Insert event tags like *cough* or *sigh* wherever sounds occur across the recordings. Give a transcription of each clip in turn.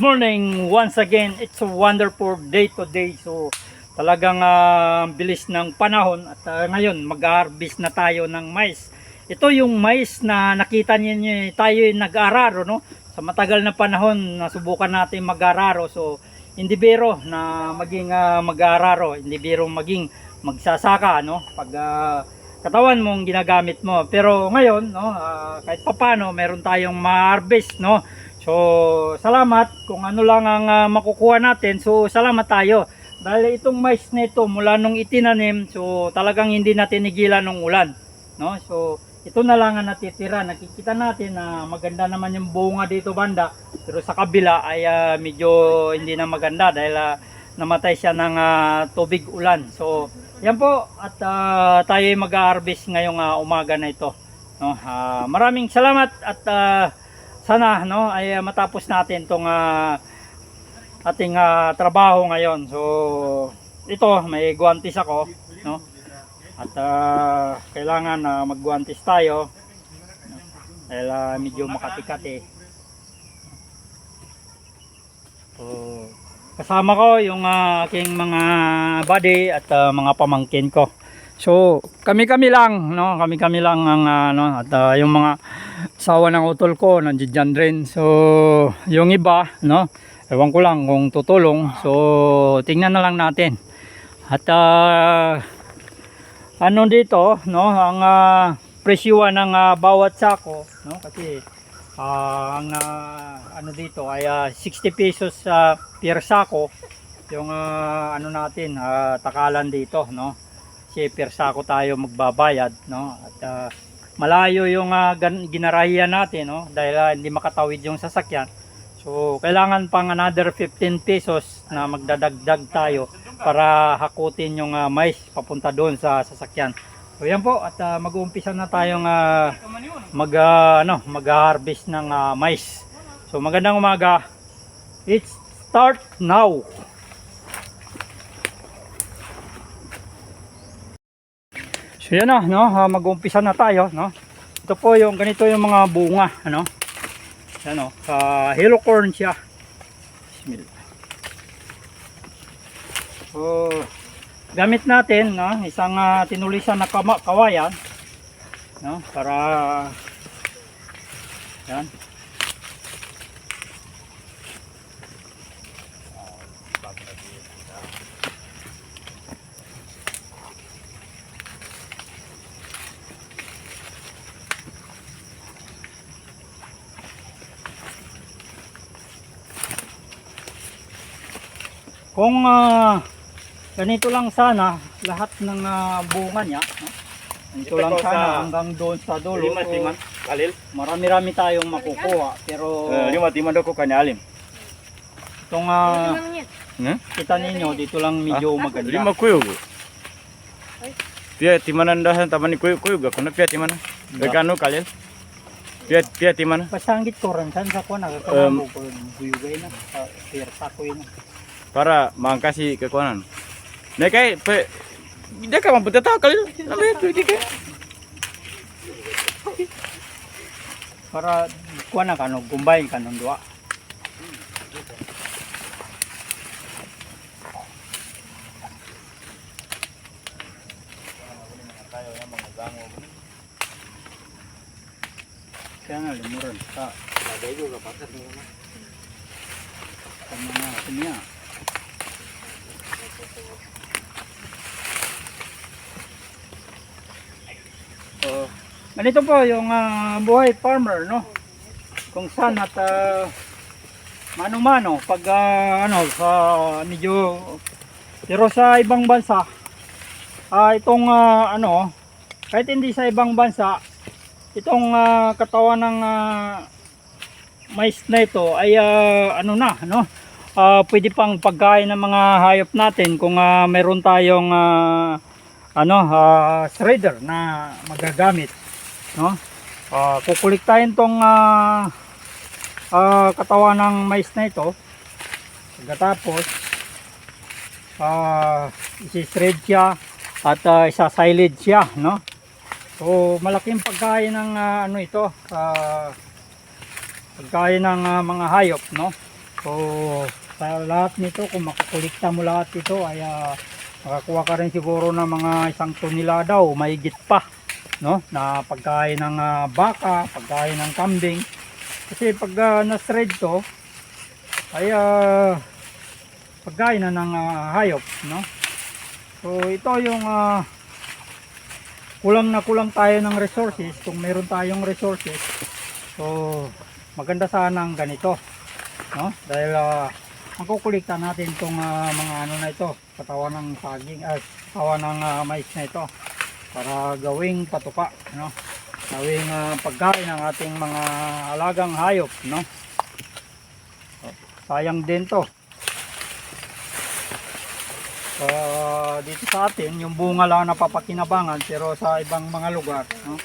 Good morning once again. It's a wonderful day today. So talagang ah, bilis ng panahon at ah, ngayon mag-harvest na tayo ng mais. Ito yung mais na nakita niyo tayo yung nag-araro no. Sa matagal na panahon nasubukan natin mag-araro. So hindi biro na maging ah, mag-araro, hindi biro maging magsasaka no pag ah, katawan mong ginagamit mo. Pero ngayon no ah, kahit papano meron tayong ma-harvest no. So, salamat kung ano lang ang ah, makukuha natin. So, salamat tayo. Dahil itong mais nito mula nung itinanim, so talagang hindi natin nigilan ng ulan, no? So, ito na lang ang natitira. Nakikita natin na maganda naman yung bunga dito banda, pero sa kabila ay ah, medyo hindi na maganda dahil ah, namatay siya ng ah, tubig ulan. So, yan po at ah, tayo ay mag-harvest ngayong ah, umaga na ito. No? Ah, maraming salamat at ah, sana no ay uh, matapos natin tong ah, ating ah, trabaho ngayon. So ito may guantes ako no. At ah, kailangan na magguantes tayo. Dahil ah, medyo makati-kati. So kasama ko yung ah, aking mga buddy at ah, mga pamangkin ko. So, kami-kami lang, no? Kami-kami lang ang ano at ah, yung mga sawa ng utol ko nandiyan dyan rin. So, yung iba, no? Ewan ko lang kung tutulong. So, tingnan na lang natin. At ah, ano dito, no? Ang uh, presyuhan ng ah, bawat sako, no? Kasi ah, ang ah, ano dito ay ah, 60 pesos sa per sako yung ah, ano natin, ah, takalan dito, no? Kasi per sako tayo magbabayad, no? At ah, malayo yung ah, gan- ginarahiyan natin, no? Dahil ah, hindi makatawid yung sasakyan. So, kailangan pang another 15 pesos na magdadagdag tayo para hakutin yung ah, mais papunta doon sa sasakyan. So, yan po at ah, mag-uumpisa na tayong ah, mag ah, ano, mag-harvest ng ah, mais. So, magandang umaga. It's start now. So yan na, no, Ah, mag-umpisa na tayo, no. Ito po yung ganito yung mga bunga, ano. Yan no, sa yellow corn siya. Bismillah. So, gamit natin, no, isang ah, tinulisan na kama, kawayan, no, para yan. Kung ah, ganito lang sana lahat ng ah, bunga niya, no? Ganito Ito lang sana sa hanggang doon sa dulo. Lima, So, lima, kalil. Marami-rami tayong makukuha. Pero Eh, lima, lima daw ko kanya alim. itong ah, Ne? kita ninyo, dito lang medyo maganda. Lima kuyog. Pia timanan dah taman ni kuyog kuyog ako na pia timanan. Regano kalil. Pia pia timanan. Pasanggit ko rin, saan sa kuwan, Um, nakakamago ko, buyugay na, sa pirsa ko yun. Para mangkasi kekuanan. Ne kay pe dia ka mampu tahu kalil. Namanya tu di kay. Para kuwan na kano, gumbay ka ng duwa. Kaya nga, limuran. Sa, lagay ko kapatid mo na. Mga kanya. Ganito po yung ah, buhay farmer, no? Kung saan at ah, mano-mano pag ah, ano sa medyo pero sa ibang bansa ah itong ah, ano kahit hindi sa ibang bansa itong ah, katawan ng ah, mais na ito ay ah, ano na no Ah, pwede pang pagkain ng mga hayop natin kung ah, meron tayong ah, ano ah, shredder na magagamit no? Ah, kukuliktahin tong ah, ah, katawan ng mais na ito. Pagkatapos ah, isi-shred siya at uh, isa-silage siya no? So malaking pagkain ng ah, ano ito ah, pagkain ng ah, mga hayop no? So, sa lahat nito, kung makakulikta mo lahat ito, ay ah, makakuha ka rin siguro ng mga isang tonelada o mahigit pa. No? Na pagkain ng ah, baka, pagkain ng kambing. Kasi pag ah, na-shred to, ay ah, pagkain na ng ah, hayop. No? So, ito yung ah, kulang na kulang tayo ng resources. Kung meron tayong resources, so maganda sana ang ganito no? Dahil uh, makukulikta natin itong ah, mga ano na ito, katawan ng saging, ah, katawan ng ah, mais na ito para gawing patuka, no? Gawing ah, pagkain ng ating mga alagang hayop, no? So, sayang din to. Ah, dito sa atin, yung bunga lang napapakinabangan pero sa ibang mga lugar, no?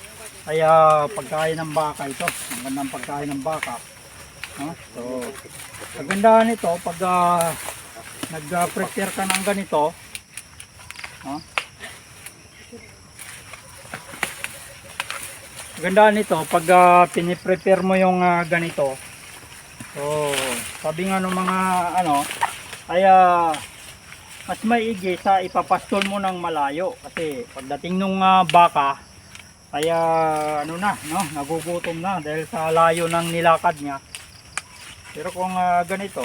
ay ah, pagkain ng baka ito. Ang gandang pagkain ng baka. No? So, kagandahan nito pag ah, nag-prepare ka ng ganito, no? Kagandahan nito pag ah, piniprepare mo yung ah, ganito. So, sabi nga ng mga ano, ay ah, mas maigi sa ipapastol mo ng malayo kasi pagdating nung ah, baka ay ah, ano na, no, nagugutom na dahil sa layo ng nilakad niya. Pero kung ah, ganito,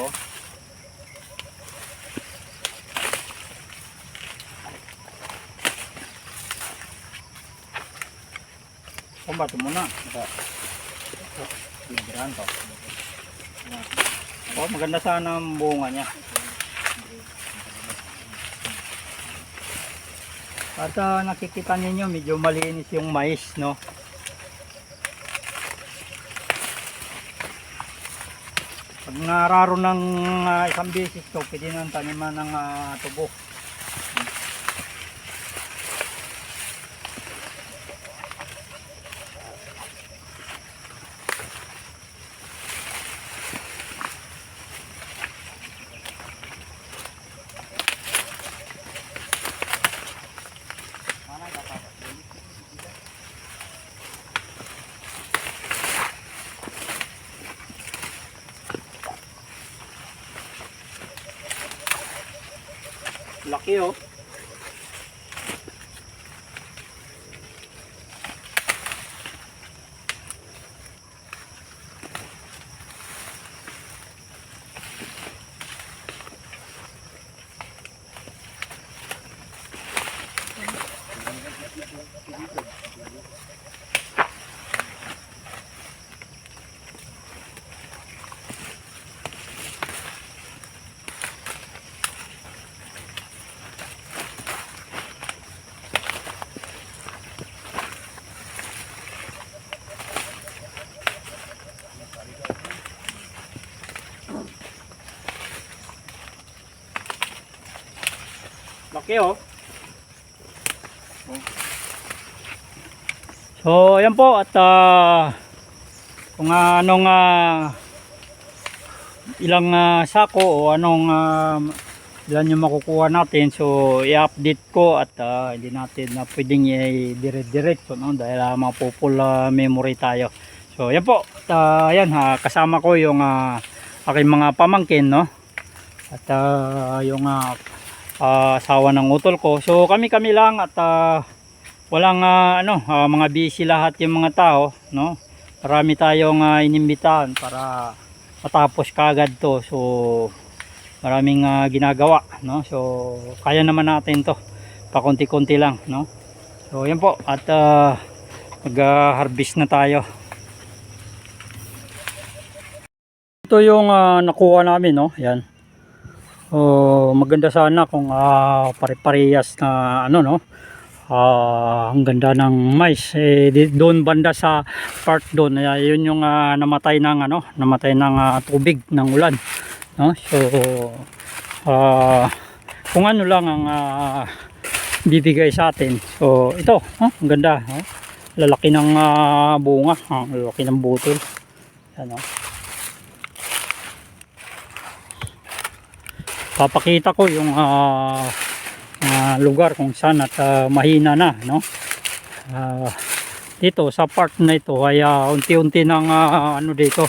kumbato mo na. Ito. Ito. Librahan to. Oh, maganda sana ang bunga niya. At ah, nakikita ninyo medyo malinis yung mais, no? Pag nararo ng ah, isang beses to, pwede nang taniman ng ah, tubo. Laki oh. Laki oh. So, ayan po at ah, kung ah, anong ah, ilang ah, sako o anong ah, ilan yung makukuha natin so i-update ko at ah, hindi natin na pwedeng i-dire-diretso no? dahil uh, mapupul ah, memory tayo so ayan po at ah, ayan ha, kasama ko yung ah, aking mga pamangkin no at ah, yung ah, ah, asawa ng utol ko. So kami-kami lang at ah, walang ah, ano, ah, mga busy lahat yung mga tao, no? Marami tayong uh, inimbitahan para matapos kagad to. So maraming ah, ginagawa, no? So kaya naman natin to. Pakunti-kunti lang, no? So yan po at ah, mag-harvest na tayo. Ito yung ah, nakuha namin, no? Yan. Oh, maganda sana kung ah, pare-parehas na ano no. Ah, ang ganda ng mais eh, doon banda sa part doon ay yun yung ah, namatay ng ano, namatay ng ah, tubig ng ulan, no? So ah, kung ano lang ang ah, bibigay sa atin. So ito, oh, ang ganda, oh. Lalaki ng ah, bunga, oh, lalaki ng butol. Yan, papakita ko yung ah, ah, lugar kung saan at ah, mahina na no Ah, dito sa part na ito ay ah, unti-unti nang ah, ano dito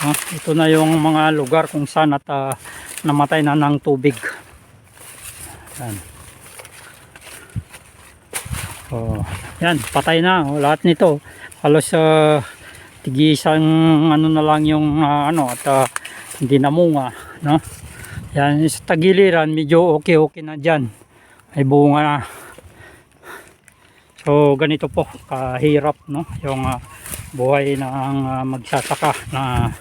No? Ito na yung mga lugar kung saan at ah, namatay na ng tubig. Yan. Oh, yan, patay na oh, lahat nito. Halos uh, tigi isang ano na lang yung ah, ano at ah, hindi namunga, no? Yan, sa tagiliran medyo okay-okay na diyan. Ay bunga na. So ganito po kahirap no yung ah, buhay ng ah, magsasaka na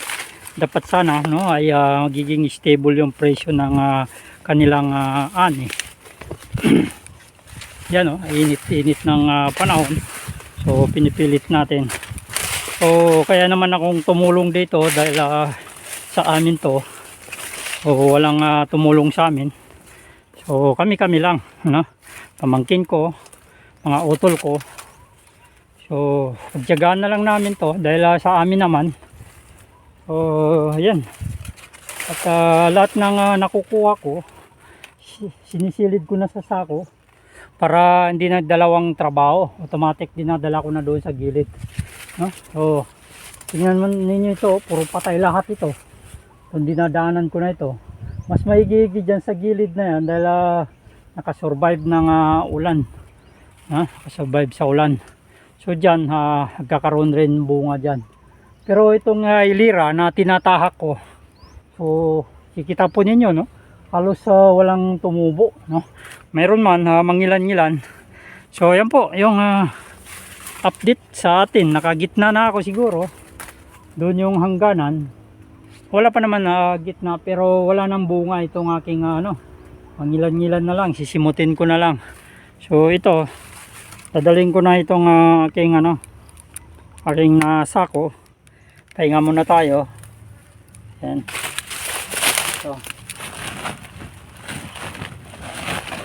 dapat sana no ay ah, magiging stable yung presyo ng ah, kanilang ah, ani. *clears throat* Yan no, init-init ng ah, panahon. So pinipilit natin. So kaya naman akong tumulong dito dahil ah, sa amin to. So walang ah, tumulong sa amin. So kami-kami lang, no. Pamangkin ko, mga utol ko. So, pagtyagaan na lang namin to dahil ah, sa amin naman. So, ayan. At ah, lahat ng ah, nakukuha ko, si- sinisilid ko na sa sako para hindi na dalawang trabaho. Automatic dinadala ko na doon sa gilid. No? So, tingnan mo ninyo ito, puro patay lahat ito. Itong dinadaanan ko na ito. Mas maigigi dyan sa gilid na yan dahil ah, nakasurvive ng ah, ulan ha, survive sa ulan. So dyan, ha, nagkakaroon rin bunga dyan. Pero itong uh, ilira na tinatahak ko, so kikita po ninyo, no? Halos ah, walang tumubo, no? Mayroon man, ha, mangilan-ngilan. So yan po, yung ah, update sa atin. Nakagitna na ako siguro. Doon yung hangganan. Wala pa naman na gitna pero wala nang bunga itong aking ah, ano. Mangilan-ngilan na lang, sisimutin ko na lang. So ito, dadalhin ko na itong ah, aking ano aking ah, sako pahinga muna tayo yan so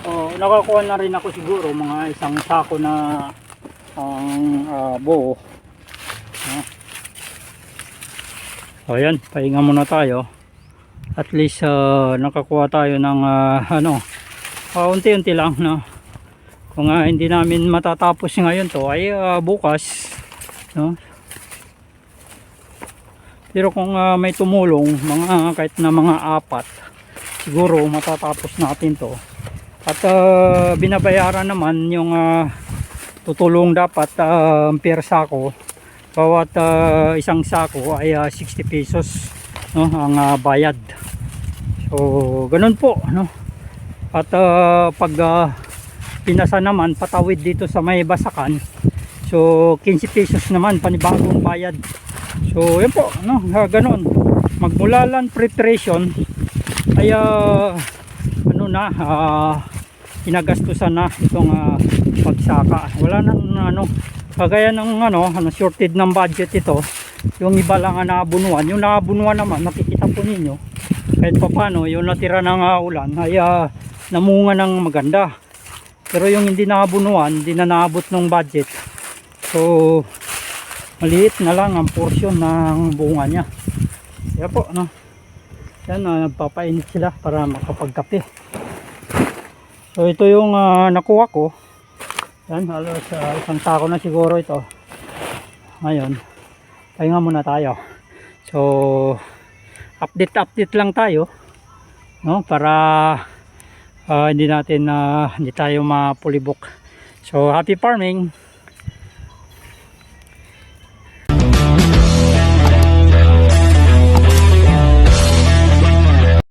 oh, nakakuha na rin ako siguro mga isang sako na ang ah, buo no? So yan pahinga muna tayo. At least ah, nakakuha tayo ng ah, ano ah, unti-unti lang no? Kung ah, hindi namin matatapos ngayon to ay ah, bukas no? Pero kung ah, may tumulong mga kahit na mga apat siguro matatapos natin to. At ah, binabayaran naman yung ah, tutulong dapat uh, per sako bawat ah, isang sako ay ah, 60 pesos no ang ah, bayad. So ganun po no. At ah, pag ah, pinasa naman patawid dito sa may basakan. So 15 pesos naman panibagong bayad. So yun po no ha, ganun. Magmula lang preparation ay ah, ano na ah, pinagastusan na itong ah, pagsaka. Wala nang ano kagaya ng ano, ano shorted ng budget ito yung iba lang ang naabunuan yung naabunuan naman nakikita po ninyo kahit pa paano yung natira ng ah, ulan ay ah, namunga ng maganda pero yung hindi nakabunuan, hindi na naabot ng budget. So, maliit na lang ang portion ng bunga niya. Kaya po, no? Yan, uh, nagpapainit sila para makapagkape. So, ito yung ah, nakuha ko. Yan, halos ah, isang sako na siguro ito. Ngayon, pahinga muna tayo. So, update-update lang tayo. No? Para ah, hindi natin na hindi tayo mapulibok. So happy farming.